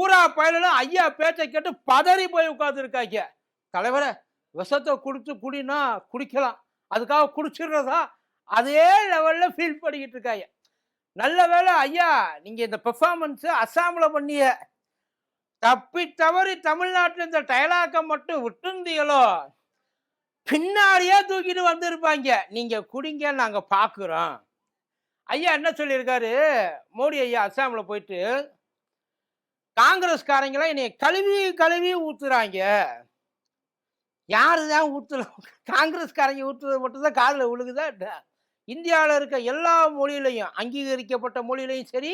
பூரா பயலும் ஐயா பேச்சை கேட்டு பதறி போய் உட்காந்துருக்காங்க தலைவரை விஷத்தை கொடுத்து குடினா குடிக்கலாம். அதுக்காக குடிச்சிடுறதா? அதே லெவலில் ஃபீல் பண்ணிக்கிட்டு இருக்காங்க. நல்ல வேளை ஐயா நீங்கள் இந்த பெர்ஃபார்மன்ஸை அஸ்ஸாம்ல பண்ணிய. தப்பி தவறி தமிழ்நாட்டில் இந்த டயலாக்கை மட்டும் விட்டுருந்தீங்களோ? பின்னாடியே தூக்கிட்டு வந்திருப்பாங்க. நீங்கள் குடிங்க நாங்கள் பார்க்குறோம் ஐயா என்ன சொல்லியிருக்காரு? மோடி ஐயா அஸ்ஸாம்ல போயிட்டு காங்கிரஸ்காரங்களாம் என்னை கழுவி கழுவி ஊத்துறாங்க. யாரு தான் ஊற்றுல காங்கிரஸ்காரங்க ஊத்துறது மட்டும்தான் காதில் விழுகுதா? இந்தியாவில் இருக்க எல்லா மொழியிலையும் அங்கீகரிக்கப்பட்ட மொழியிலையும் சரி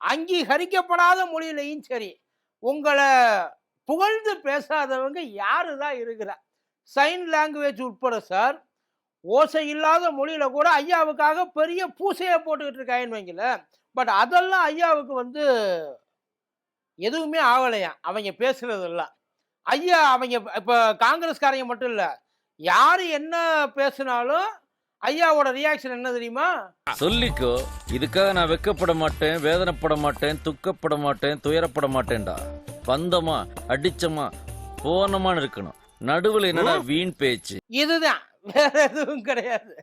அங்கீகரிக்கப்படாத மொழியிலையும் சரி உங்களை புகழ்ந்து பேசாதவங்க யாரு தான் இருக்கிறா? சைன் லாங்குவேஜ் உட்பட சார் ஓசை இல்லாத மொழியில் கூட ஐயாவுக்காக பெரிய பூசையை போட்டுக்கிட்டு இருக்காங்கன்னு வைங்களேன். பட் அதெல்லாம் ஐயாவுக்கு வந்து எதுவுமே ஆகலையாம் அவங்க பேசுறதெல்லாம் ஐயா அவங்க இப்போ காங்கிரஸ்காரங்க மட்டும் இல்லை யார் என்ன பேசினாலும் ஐயாவோட ரியாக்ஷன் என்ன தெரியுமா? சொல்லிக்கோ இதுக்காக நான் வெக்கப்பட மாட்டேன் வேதனைப்பட மாட்டேன் துக்கப்பட மாட்டேன் துயரப்பட மாட்டேன்டா. பந்தமா அடிச்சமா போனமான்னு இருக்கணும். நடுவுல என்னடா வீண் பேச்சு? இதுதான். வேற எதுவும் கிடையாது.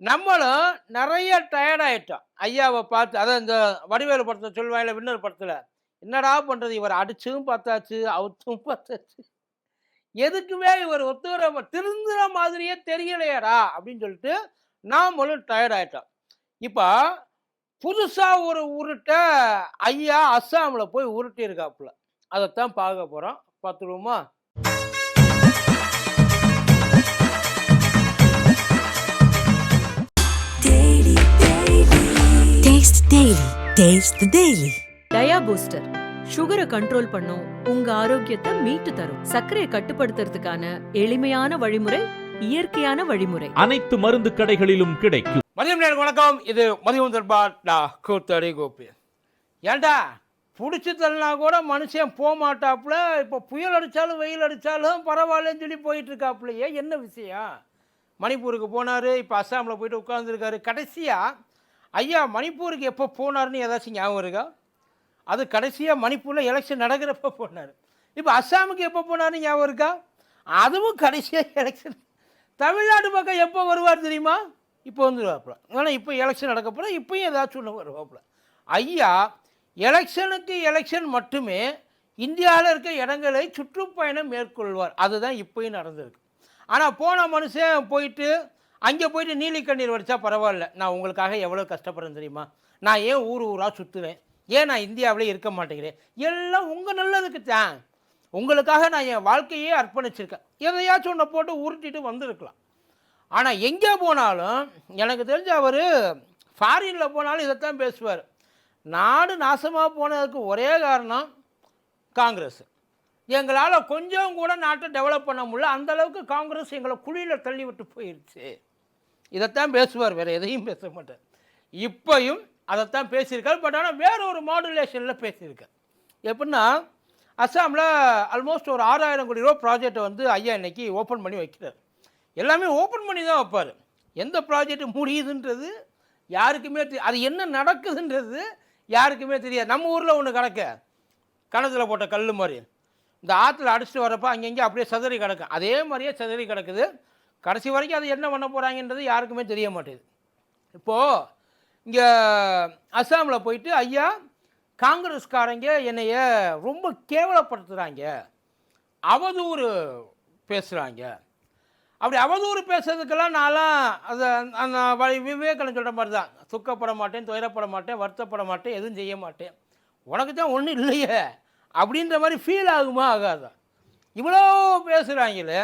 நம்மளும் நிறைய டயர்ட் ஆயிட்டோம். ஐயாவை பார்த்து அதான் இந்த வடிவேலு படத்தை சொல்லுவாங்கல்ல வின்னர் படத்தில் என்னடா பண்ணுறது இவர் அடிச்சும் பார்த்தாச்சு அவுத்தும் பார்த்தாச்சு. எதுக்குமே இவர் ஒத்துக்கிற திருந்துற மாதிரியே தெரியலையாடா அப்படின்னு சொல்லிட்டு நாமளும் டயர்ட் ஆயிட்டோம். இப்போ புதுசாக ஒரு உருட்ட ஐயா அஸ்ஸாமில் போய் உருட்டி இருக்காப்புல அதைத்தான் பார்க்க போகிறோம் பார்த்துருவோமா Taste Daily. Taste the Daily. Dia booster. சுகரை கண்ட்ரோல் பண்ணும் உங்க ஆரோக்கியத்தை மீட்டு தரும். சர்க்கரையை கட்டுப்படுத்துறதுக்கான எளிமையான வழிமுறை இயற்கையான வழிமுறை. அனைத்து மருந்து கடைகளிலும் கிடைக்கும். மதியம் நேரம் வணக்கம். இது மதியம் தர்பா டா கூத்தடி கோபி. ஏன்டா பிடிச்சி தள்ளினா கூட மனுஷன் போக மாட்டாப்புல. இப்போ புயல் அடித்தாலும் வெயில் அடித்தாலும் பரவாயில்லன்னு சொல்லி போயிட்டு இருக்காப்புலையே என்ன விஷயம்? மணிப்பூருக்கு போனார் இப்போ அஸ்ஸாமில் போயிட்டு உட்காந்துருக்காரு கடைசியாக ஐயா மணிப்பூருக்கு எப்போ போனாருன்னு ஏதாச்சும் ஞாபகம் இருக்கா? அது கடைசியாக மணிப்பூரில் எலெக்ஷன் நடக்கிறப்ப போனார். இப்போ அஸ்ஸாமுக்கு எப்போ போனாருன்னு ஞாபகம் இருக்கா? அதுவும் கடைசியாக எலெக்ஷன் தமிழ்நாடு பக்கம் எப்போ வருவார் தெரியுமா? இப்போ வந்துடுவாப்புல ஆனால் இப்போ எலெக்ஷன் நடக்க போகிற இப்போயும் ஏதாச்சும் ஒன்று வருவாப்புல. ஐயா எலெக்ஷனுக்கு எலெக்ஷன் மட்டுமே இந்தியாவில் இருக்க இடங்களை சுற்றுப்பயணம் மேற்கொள்வார். அதுதான் இப்போயும் நடந்திருக்கு. ஆனால் போன மனுஷன் போயிட்டு அங்கே போயிட்டு நீலி கண்ணீர் வடித்தா பரவாயில்ல. நான் உங்களுக்காக எவ்வளோ கஷ்டப்படுறேன் தெரியுமா? நான் ஏன் ஊர் ஊராக சுற்றுவேன் ஏன் நான் இந்தியாவிலே இருக்க மாட்டேங்கிறேன்? எல்லாம் உங்கள் நல்லதுக்கு தான். உங்களுக்காக நான் என் வாழ்க்கையே அர்ப்பணிச்சிருக்கேன். எதையாச்சும் ஒன்றை போட்டு உருட்டிட்டு வந்திருக்கலாம். ஆனால் எங்கே போனாலும் எனக்கு தெரிஞ்ச அவர் ஃபாரினில் போனாலும் இதைத்தான் பேசுவார். நாடு நாசமாக போனதுக்கு ஒரே காரணம் காங்கிரஸ். எங்களால் கொஞ்சம் கூட நாட்டை டெவலப் பண்ண முடியல. அந்தளவுக்கு காங்கிரஸ் எங்களை குழியில் தள்ளி விட்டு போயிடுச்சு இதைத்தான் பேசுவார் வேறு எதையும் பேச மாட்டார். இப்பையும் அதைத்தான் பேசியிருக்காரு. பட் ஆனால் வேறு ஒரு மாடுலேஷனில் பேசியிருக்கார். எப்படின்னா அஸ்ஸாமில் ஆல்மோஸ்ட் ஒரு ஆறாயிரம் கோடி ரூபா ப்ராஜெக்டை வந்து ஐயா இன்னைக்கு ஓப்பன் பண்ணி வைக்கிறார். எல்லாமே ஓப்பன் பண்ணி தான் வைப்பார். எந்த ப்ராஜெக்ட் முடியுதுன்றது யாருக்குமே தெரியும் அது என்ன நடக்குதுன்றது யாருக்குமே தெரியாது. நம்ம ஊரில் ஒன்று கிடக்க. கணத்தில் போட்ட கல் மாதிரி. இந்த ஆற்றுல அடிச்சுட்டு வரப்போ அங்கங்கே அப்படியே சதறி கிடக்கும். அதே மாதிரியே சதறி கிடக்குது. கடைசி வரைக்கும் அது என்ன பண்ண போகிறாங்கன்றது யாருக்குமே தெரிய மாட்டேது இப்போது இங்கே அஸ்ஸாமில் போயிட்டு ஐயா காங்கிரஸ்காரங்க என்னைய ரொம்ப கேவலப்படுத்துகிறாங்க அவதூறு பேசுகிறாங்க அப்படி அவதூறு பேசுறதுக்கெல்லாம் நான்லாம் அதை அந்த வழி விவேகனம் சொல்கிற மாதிரி தான் துக்கப்பட மாட்டேன் துயரப்பட மாட்டேன் வருத்தப்பட மாட்டேன் எதுவும் செய்ய மாட்டேன். உனக்கு தான் ஒன்றும் இல்லையே. அப்படின்ற மாதிரி ஃபீல் ஆகுமா ஆகாதா? இவ்வளோ பேசுகிறாங்களே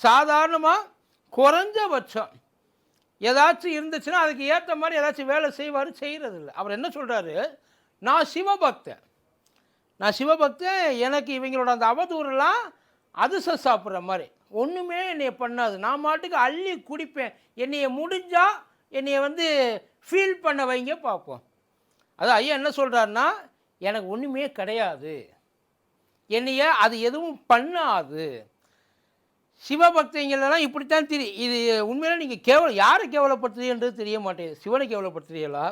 சாதாரணமாக குறைஞ்சபட்சம். ஏதாச்சும் இருந்துச்சுன்னா அதுக்கு ஏற்ற மாதிரி ஏதாச்சும் வேலை செய்வார் செய்கிறது இல்லை அவர் என்ன சொல்கிறாரு நான் சிவபக்தன். நான் சிவபக்தன் எனக்கு இவங்களோட அந்த அவதூறுலாம் அதிர்ஷ்டம் சாப்பிட்ற மாதிரி. ஒன்றுமே என்னைய பண்ணாது. நான் மாட்டுக்கு அள்ளி குடிப்பேன். என்னைய முடிஞ்சால் என்னைய வந்து ஃபீல் பண்ண வைங்க பார்ப்போம். அது ஐயா என்ன சொல்கிறாருன்னா எனக்கு ஒன்றுமே கிடையாது. என்னைய அது எதுவும் பண்ணாது. சிவபக்தங்களெல்லாம் இப்படித்தான் தெரியும் இது உண்மையில நீங்கள் கேவல யாரை கேவலப்படுத்துறீன்றது தெரிய மாட்டேங்குது. சிவனை கேவலப்படுத்துறீங்களா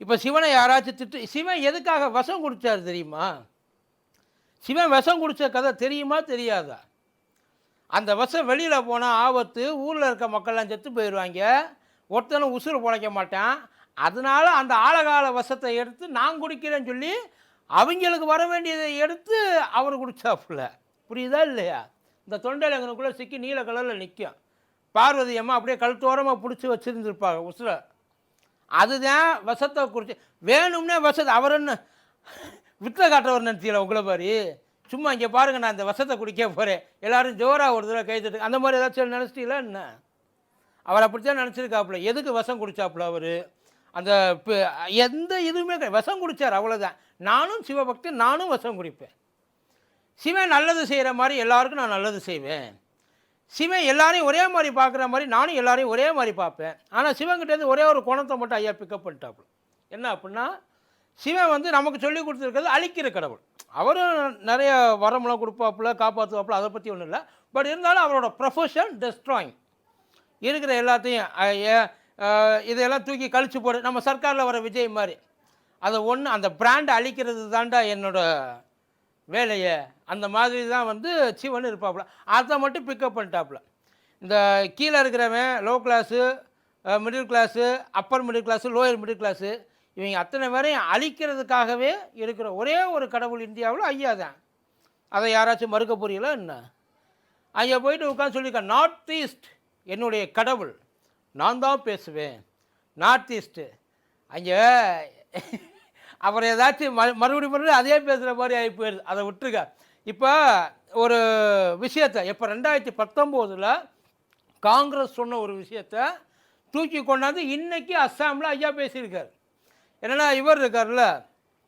இப்போ சிவனை யாராச்சும் திட்டு சிவன் எதுக்காக வசம் குடித்தார் தெரியுமா? சிவன் விஷம் குடித்த கதை தெரியுமா தெரியாதா? அந்த விஷம் வெளியில் போனால் ஆபத்து ஊரில் இருக்க மக்கள்லாம் செத்து போயிடுவாங்க ஒருத்தனும் உசுறு பிழைக்க மாட்டான். அதனால அந்த ஆழகால விஷத்தை எடுத்து நான் குடிக்கிறேன்னு சொல்லி அவங்களுக்கு வர வேண்டியதை எடுத்து அவர் குடித்தாப்புல புரியுதா இல்லையா? இந்த தொண்டையிலங்கனுக்குள்ளே சிக்கி நீல கலரில் நிற்கும் பார்வதி அம்மா அப்படியே கழுத்தோரமாக பிடிச்சி வச்சுருந்துருப்பாங்க உசுரை. அதுதான் வசத்தை குறித்து வேணும்னே வசதி. அவர் என்ன? விட்டில் காட்டுறவர் நினச்சிக்கல உங்களை மாதிரி. சும்மா இங்கே பாருங்க நான் இந்த வசத்தை குடிக்க போகிறேன் எல்லோரும் ஜோராக ஒரு தடவை கை தட்டு. அந்த மாதிரி ஏதாச்சும் நினச்சிட்டீங்களா என்ன? அவர் அப்படித்தான் நினச்சிருக்காப்புல. எதுக்கு விஷம் குடிச்சாப்புல அவர்? அந்த எந்த இதுவுமே கிடையாது. விஷம் குடித்தார் அவ்வளோதான் நானும் சிவபக்தன் நானும் விஷம் குடிப்பேன். சிவன் நல்லது செய்கிற மாதிரி எல்லாருக்கும் நான் நல்லது செய்வேன். சிவன் எல்லாரையும் ஒரே மாதிரி பார்க்குற மாதிரி நானும் எல்லாரையும் ஒரே மாதிரி பார்ப்பேன். ஆனால் சிவன்கிட்டேருந்து ஒரே ஒரு குணத்தை மட்டும் ஐயா பிக்கப் பண்ணிட்டாப்புல. என்ன அப்படின்னா சிவன் வந்து நமக்கு சொல்லி கொடுத்துருக்கிறது அழிக்கிற கடவுள். அவரும் நிறைய வரமெல்லாம் கொடுப்பாப்புல காப்பாற்றுவாப்புல அதை பற்றி ஒன்றும் இல்லை. பட் இருந்தாலும் அவரோட ப்ரொஃபஷன் டெஸ்ட்ராயிங் இருக்கிற எல்லாத்தையும் இதையெல்லாம் தூக்கி கழிச்சு போடு நம்ம சர்க்காரில் வர விஜய் மாதிரி. அதை ஒன்று அந்த பிராண்டை அழிக்கிறது தாண்டா என்னோடய வேலையை. அந்த மாதிரி தான் வந்து சிவன் இருப்பாப்புல. அதை மட்டும் பிக்கப் பண்ணிட்டாப்புல. இந்த கீழே இருக்கிறவன் low class middle class upper middle class lower middle class இவங்க அத்தனை பேரையும் அழிக்கிறதுக்காகவே இருக்கிற ஒரே ஒரு கடவுள் இந்தியாவில் ஐயா தான். அதை யாராச்சும் மறுக்க புரியல என்ன? அங்கே போயிட்டு உட்காந்து சொல்லியிருக்க நார்த் ஈஸ்ட் என்னுடைய கடவுள். நான் தான் பேசுவேன். நார்த் ஈஸ்ட்டு அங்கே அப்புறம் ஏதாச்சும் ம மறுபடியும் மறுபடியும் அதே பேசுகிற மாதிரி ஆகி போயிடுது அதை விட்டுருக்க இப்போ ஒரு விஷயத்தை இப்போ ரெண்டாயிரத்தி பத்தொம்போதில் காங்கிரஸ் சொன்ன ஒரு விஷயத்தை தூக்கி கொண்டாந்து இன்றைக்கி அஸ்ஸாமில் ஐயா பேசியிருக்கார். என்னன்னா இவர் இருக்கார்ல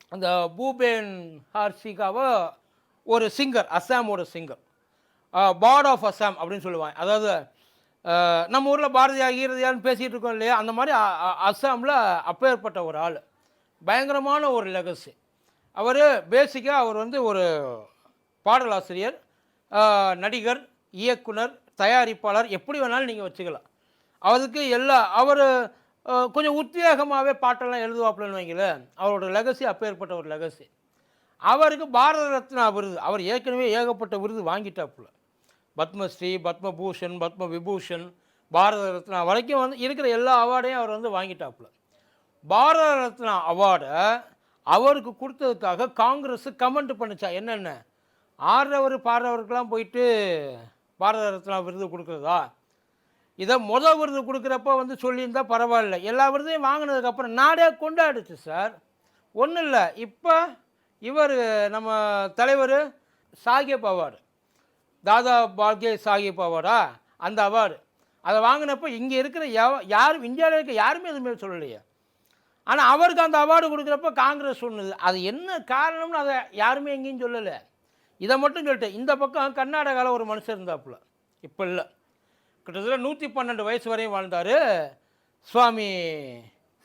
அந்த பூபேன் ஹார்சிகாவை ஒரு சிங்கர் அஸ்ஸாமோட சிங்கர். பார்ட் ஆஃப் அஸ்ஸாம் அப்படின்னு சொல்லுவாங்க. அதாவது நம்ம ஊரில் பாரதியா கீரதியான்னு பேசிகிட்டு இருக்கோம் இல்லையா? அந்த மாதிரி அ- அஸ்ஸாமில் அப்பேற்பட்ட ஒரு ஆள். பயங்கரமான ஒரு லெகசி அவர் பேசிக்காக அவர் வந்து ஒரு பாடலாசிரியர் நடிகர் இயக்குனர் தயாரிப்பாளர் எப்படி வேணாலும் நீங்கள் வச்சுக்கலாம். அவருக்கு எல்லா அவர் கொஞ்சம் உத்வேகமாகவே பாட்டெல்லாம் எழுதுவாப்புலன்னு வைங்களேன் அவரோட லெகசி அப்பேற்பட்ட ஒரு லெகசி அவருக்கு பாரத ரத்னா விருது அவர் ஏற்கனவே ஏகப்பட்ட விருது வாங்கிட்டாப்புல. பத்மஸ்ரீ பத்மபூஷன் பத்ம விபூஷன் பாரத ரத்னா வரைக்கும் வந்து இருக்கிற எல்லா அவார்டையும் அவர் வந்து வாங்கிட்டாப்புல. பாரத ரத்னா அவார்டை அவருக்கு கொடுத்ததுக்காக காங்கிரஸ் கமெண்ட் பண்ணுச்சா என்னென்ன? ஆடுறவர் பாடுறவருக்கெல்லாம் போயிட்டு பாரத ரத்னா விருது கொடுக்குறதா? இதை முத விருது கொடுக்குறப்ப வந்து சொல்லியிருந்தால் பரவாயில்ல. எல்லா விருதையும் வாங்கினதுக்கப்புறம் நாடே கொண்டாடுச்சு சார். ஒன்றும் இல்லை. இப்போ இவர் நம்ம தலைவர் சாகிப் அவார்டு. தாதா பால்கே சாகிப் அவார்டா? அந்த அவார்டு. அதை வாங்கினப்போ இங்கே இருக்கிற எவ யாரும் இந்தியாவில் இருக்க யாருமே எதுவுமே சொல்லலையே. ஆனால் அவருக்கு அந்த அவார்டு கொடுக்குறப்ப காங்கிரஸ் சொன்னது. அது என்ன காரணம்னு அதை யாருமே எங்கேயும் சொல்லலை. இதை மட்டும் சொல்லிட்டேன். இந்த பக்கம் கர்நாடகாவில் ஒரு மனுஷன் இருந்தாப்புல. இப்போ இல்லை. கிட்டத்தட்ட நூற்றி பன்னெண்டு வயசு வரையும் வாழ்ந்தார் சுவாமி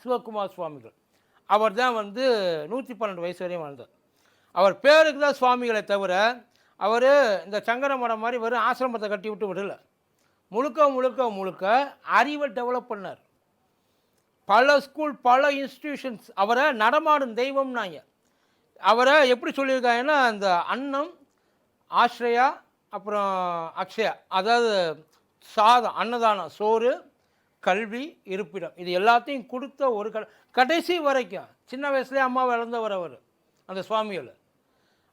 சிவகுமார் சுவாமிகள். அவர் தான் வந்து நூற்றி பன்னெண்டு வயசு வரையும் வாழ்ந்தார். அவர் பேருக்கு தான் சுவாமிகளை தவிர அவர் இந்த சங்கர மடம் மாதிரி வெறும் ஆசிரமத்தை கட்டி விட்டு விடல. முழுக்க முழுக்க முழுக்க அறிவை டெவலப் பண்ணார். பல ஸ்கூல் பல இன்ஸ்டிடியூஷன்ஸ் அவரை நடமாடும் தெய்வம்னாங்க. அவரை எப்படி சொல்லியிருக்காங்கன்னா அந்த அன்னம் ஆஸ்ரயா அப்புறம் அக்ஷயா. அதாவது சாதம் அன்னதானம் சோறு கல்வி இருப்பிடம். இது எல்லாத்தையும் கொடுத்த ஒரு க கடைசி வரைக்கும் சின்ன வயசுலேயே அம்மாவை இழந்தவர் அவர் அந்த சுவாமிகள்.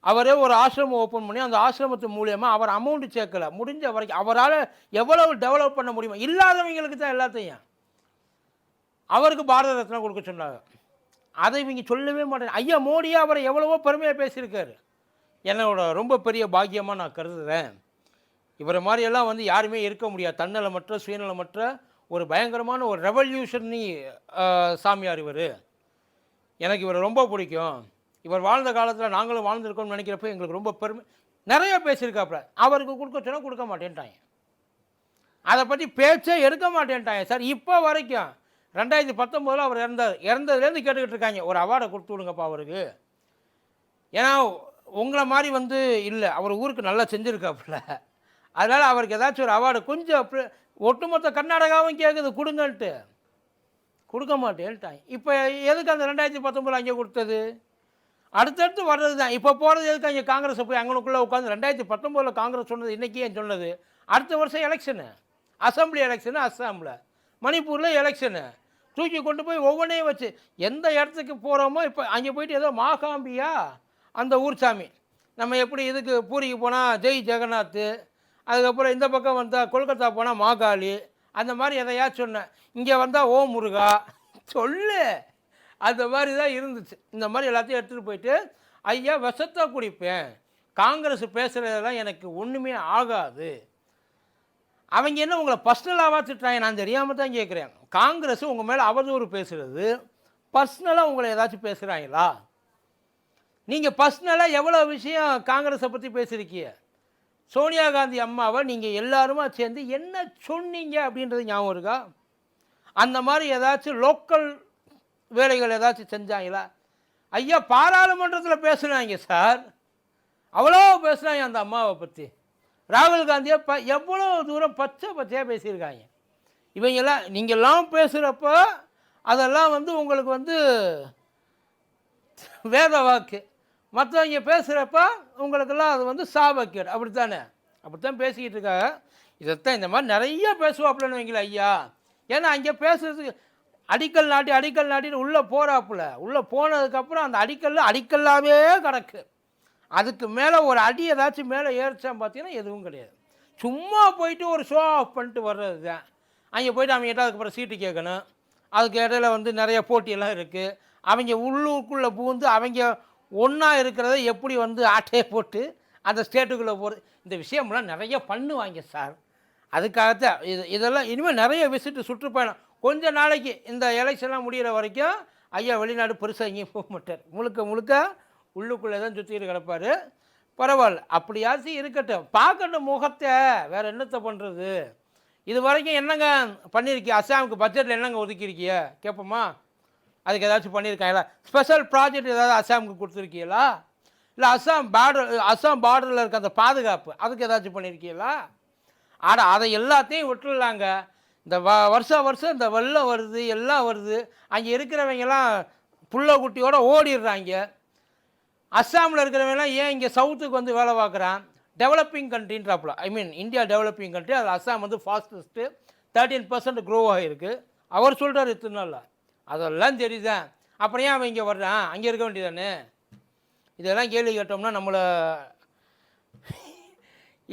அவரே ஒரு ஆசிரமம் ஓப்பன் பண்ணி அந்த ஆசிரமத்து மூலியமாக அவர் அமௌண்ட் சேர்க்கலை. முடிஞ்ச வரைக்கும் அவரால் எவ்வளவு டெவலப் பண்ண முடியுமோ இல்லாதவங்களுக்கு தான் எல்லாத்தையும். அவருக்கு பாரத ரத்னா கொடுக்க சொன்னாங்க. அதை இவங்க சொல்லவே மாட்டேன். ஐயா மோடியா அவரை எவ்வளவோ பெருமையாக பேசியிருக்காரு. என்னோட ரொம்ப பெரிய பாக்கியமாக நான் கருதுகிறேன் இவரை மாதிரியெல்லாம் வந்து யாருமே இருக்க முடியாது. தன்னலமற்ற சுயநலமற்ற ஒரு பயங்கரமான ஒரு ரெவல்யூஷனி சாமியார் இவர். எனக்கு இவரை ரொம்ப பிடிக்கும். இவர் வாழ்ந்த காலத்தில் நாங்களும் வாழ்ந்துருக்கோம்னு நினைக்கிறப்ப எங்களுக்கு ரொம்ப பெருமை. நிறைய பேசியிருக்காப்புல. அவருக்கு கொடுக்க சொன்னால் கொடுக்க மாட்டேன்ட்டாங்க. அதை பற்றி பேச்சே எடுக்க மாட்டேன்ட்டாங்க சார். இப்போ வரைக்கும் ரெண்டாயிரத்தி பத்தொம்போதில் அவர் இறந்தார். இறந்ததுலேருந்து கேட்டுக்கிட்டு இருக்காங்க. ஒரு அவார்டை கொடுத்து விடுங்கப்பா அவருக்கு. ஏன்னா உங்களை மாதிரி வந்து இல்லை. அவர் ஊருக்கு நல்லா செஞ்சுருக்காப்புல. அதனால் அவருக்கு ஏதாச்சும் ஒரு அவார்டு கொஞ்சம் அப்படி- ஒட்டுமொத்த கர்நாடகாவும் கேட்குது கொடுங்கன்ட்டு. கொடுக்க மாட்டேன்ட்டாங்க இப்போ எதுக்கு அந்த ரெண்டாயிரத்தி பத்தொம்பதில் அங்கே கொடுத்தது? அடுத்தடுத்து வர்றது தான் இப்போ போகிறது எதுக்கு அங்கே காங்கிரஸை போய் அங்கனுக்குள்ளே உட்காந்து ரெண்டாயிரத்தி பத்தொம்போதில் காங்கிரஸ் சொன்னது இன்றைக்கி ஏன் சொன்னது? அடுத்த வருஷம் எலெக்ஷனு அசம்பிளி எலெக்ஷனு அஸ்ஸாமில். மணிப்பூரில் எலெக்ஷனு தூக்கி கொண்டு போய் ஒவ்வொன்றையும் வச்சு எந்த இடத்துக்கு போகிறோமோ இப்போ அங்கே போயிட்டு ஏதோ மாகாம்பியா? அந்த ஊர் சாமி நம்ம எப்படி இதுக்கு பூரிக்கு போனால் ஜெய் ஜெகநாத் அதுக்கப்புறம் இந்த பக்கம் வந்தால் கொல்கத்தா போனால் மாகாளி அந்த மாதிரி எதையாச்சும் சொன்னேன் இங்கே வந்தால் ஓ முருகா சொல்லு. அந்த மாதிரி தான் இருந்துச்சு. இந்த மாதிரி எல்லாத்தையும் எடுத்துகிட்டு போயிட்டு ஐயா விஷத்தை குடிப்பேன். காங்கிரஸ் பேசுகிறதெல்லாம் எனக்கு ஒன்றுமே ஆகாது. அவங்க என்ன உங்களை பர்சனலாக திட்டுறாங்க? நான் தெரியாமல் தான் கேட்குறேன் காங்கிரஸ் உங்கள் மேலே அவதூறு பேசுகிறது பர்சனலாக உங்களை ஏதாச்சும் பேசுகிறாங்களா நீங்கள் பர்சனலாக எவ்வளோ விஷயம் காங்கிரஸை பற்றி பேசியிருக்கீங்க? சோனியா காந்தி அம்மாவை நீங்கள் எல்லாருமா சேர்ந்து என்ன சொன்னீங்க அப்படின்றது ஞாபகம் இருக்கா? அந்த மாதிரி ஏதாச்சும் லோக்கல் வேலைகள் ஏதாச்சும் செஞ்சாங்களா? ஐயா பாராளுமன்றத்தில் பேசுனாங்க சார். அவ்வளோ பேசுனாங்க அந்த அம்மாவை பற்றி ராகுல் காந்தியை ப எவ்வளோ தூரம் பச்சை பச்சையாக பேசியிருக்காங்க. இவங்கெல்லாம் நீங்கள்லாம் பேசுகிறப்போ அதெல்லாம் வந்து உங்களுக்கு வந்து வேத வாக்கு. மற்றவங்க பேசுகிறப்ப உங்களுக்கெல்லாம் அது வந்து சாபக்கேடு. அப்படித்தானே? அப்படித்தான் பேசிக்கிட்டு இருக்காங்க. இதைத்தான் இந்த மாதிரி நிறைய பேசுவாப்புலன்னு வைங்களேன் ஐயா. ஏன்னா அங்கே பேசுறதுக்கு அடிக்கல் நாட்டி அடிக்கல் நாட்டின்னு உள்ளே போகிறாப்புல உள்ளே போனதுக்கப்புறம் அந்த அடிக்கல்ல அடிக்கல்லாவே கிடக்கு. அதுக்கு மேலே ஒரு அடி ஏதாச்சும் மேலே ஏறிச்சான் பார்த்தீங்கன்னா எதுவும் கிடையாது. சும்மா போயிட்டு ஒரு ஷோ ஆஃப் பண்ணிட்டு வர்றது தான் அங்கே போயிட்டு அவங்க கிட்ட அதுக்கப்புறம் சீட்டு கேட்கணும். அதுக்கு இடையில வந்து நிறைய போட்டியெல்லாம் இருக்குது அவங்க உள்ளூருக்குள்ளே பூந்து அவங்க ஒன்றா இருக்கிறத எப்படி வந்து ஆட்டையை போட்டு அந்த ஸ்டேட்டுக்குள்ளே போகிறது இந்த விஷயம்லாம் நிறைய பண்ணுவாங்க சார். அதுக்காகத்தான் இது இதெல்லாம் இனிமேல் நிறைய விசிட்டு சுற்றுப்பயணம். கொஞ்ச நாளைக்கு இந்த எலெக்ஷன்லாம் முடிகிற வரைக்கும் ஐயா வெளிநாடு பெருசாக எங்கேயும் போக மாட்டார். முழுக்க முழுக்க உள்ளுக்குள்ளே தான் சுற்றிட்டு கிடப்பார். பரவாயில்ல அப்படியாச்சும் இருக்கட்டும். பார்க்கட்டும் முகத்தை. வேறு என்னத்தை பண்ணுறது இது வரைக்கும் என்னங்க பண்ணியிருக்கீ அஸ்ஸாமுக்கு பட்ஜெட்டில் என்னங்க ஒதுக்கியிருக்கிய? கேட்போமா அதுக்கு ஏதாச்சும் பண்ணியிருக்காங்களா? ஸ்பெஷல் ப்ராஜெக்ட் ஏதாவது அசாமுக்கு கொடுத்துருக்கீங்களா? இல்லை அசாம் பார்டர் அசாம் பார்டரில் இருக்க அந்த பாதுகாப்பு அதுக்கு ஏதாச்சும் பண்ணியிருக்கீங்களா? ஆனால் அதை எல்லாத்தையும் விட்டுடலாங்க. இந்த வ வருஷம் வருஷம் இந்த வெள்ளம் வருது எல்லாம் வருது. அங்கே இருக்கிறவங்கெல்லாம் புள்ள குட்டியோடு ஓடிடுறாங்க. அஸ்ஸாமில் இருக்கிறவங்கலாம் ஏன் இங்கே சவுத்துக்கு வந்து வேலை பார்க்குறான்? Developing கண்ட்ரின்றாப்புல I mean India developing country அது அஸ்ஸாம் வந்து ஃபாஸ்டஸ்ட்டு தேர்ட்டீன் பர்சன்ட் க்ரோ ஆகிருக்கு அவர் சொல்கிறார் இத்தனை நாளில். அதெல்லாம் தெரியுதான் அப்புறம் ஏன் அவன் இங்கே வர்றான்? அங்கே இருக்க வேண்டியதானே இதெல்லாம் கேள்வி கேட்டோம்னா நம்மளை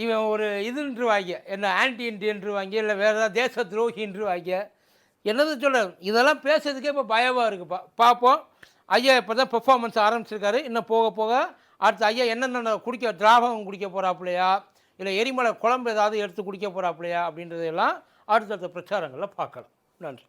இவன் ஒரு இதுன்றுவாங்க. என்ன ஆன்டி இண்டியன்றுவாங்க இல்லை வேறு ஏதாவது தேச துரோகின்றுவாங்க. என்னது சொல்ல இதெல்லாம் பேசுறதுக்கே இப்போ பயமாக இருக்குப்பா பார்ப்போம் ஐயா இப்போ தான் பெர்ஃபார்மன்ஸ் ஆரம்பிச்சிருக்காரு. இன்னும் போக போக அடுத்து ஐயா என்னென்ன குடிக்க திராவகம் குடிக்க போகிறாப்புலையா இல்லை எரிமலை குழம்பு ஏதாவது எடுத்து குடிக்க போகிறாப்புலையா அப்படின்றதையெல்லாம் அடுத்தடுத்த பிரச்சாரங்களில் பார்க்கலாம். நன்றி.